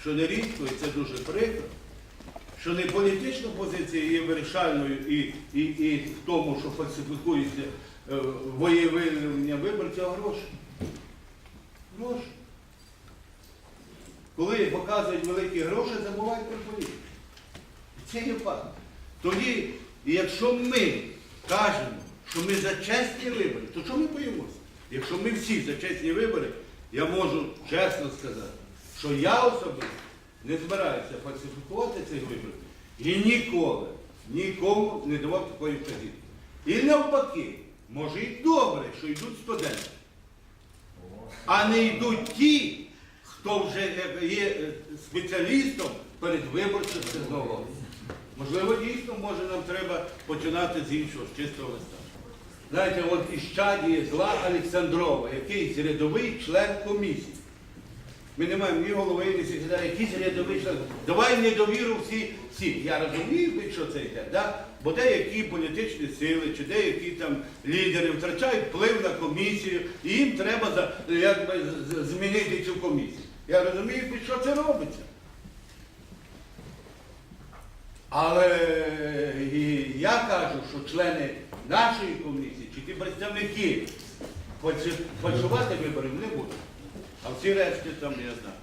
що нерідко, і це дуже прикро, що не політична позиція є вирішальною і, і, і в тому, що фальсифікується е, воєвиявлення виборців, а гроші. Гроші. Коли показують великі гроші, забувають про політику. Це є факт. Тоді, якщо ми кажемо, що ми за чесні вибори, то що ми боїмося? Якщо ми всі за чесні вибори, я можу чесно сказати, що я особисто не збираюся фальсифікувати цих виборів і ніколи нікому не давав такої вказівки. І навпаки, може і добре, що йдуть студенти, а не йдуть ті, хто вже е, є е, спеціалістом перед виборчим технологією. Можливо, дійсно, може нам треба починати з іншого, з чистого листа. Знаєте, от із чадії зла Олександрова, якийсь рядовий член комісії. Ми не маємо ні голови, ні секретаря, якийсь рядовий член. Давай недовіру всі, всі. Я розумію, що це йде, да? бо деякі політичні сили чи деякі там лідери втрачають вплив на комісію, і їм треба за, якби, змінити цю комісію. Я розумію, під що це робиться. Але і я кажу, що члени нашої комісії чи ті представники фальшувати виборів не будуть. А всі решті там я знаю.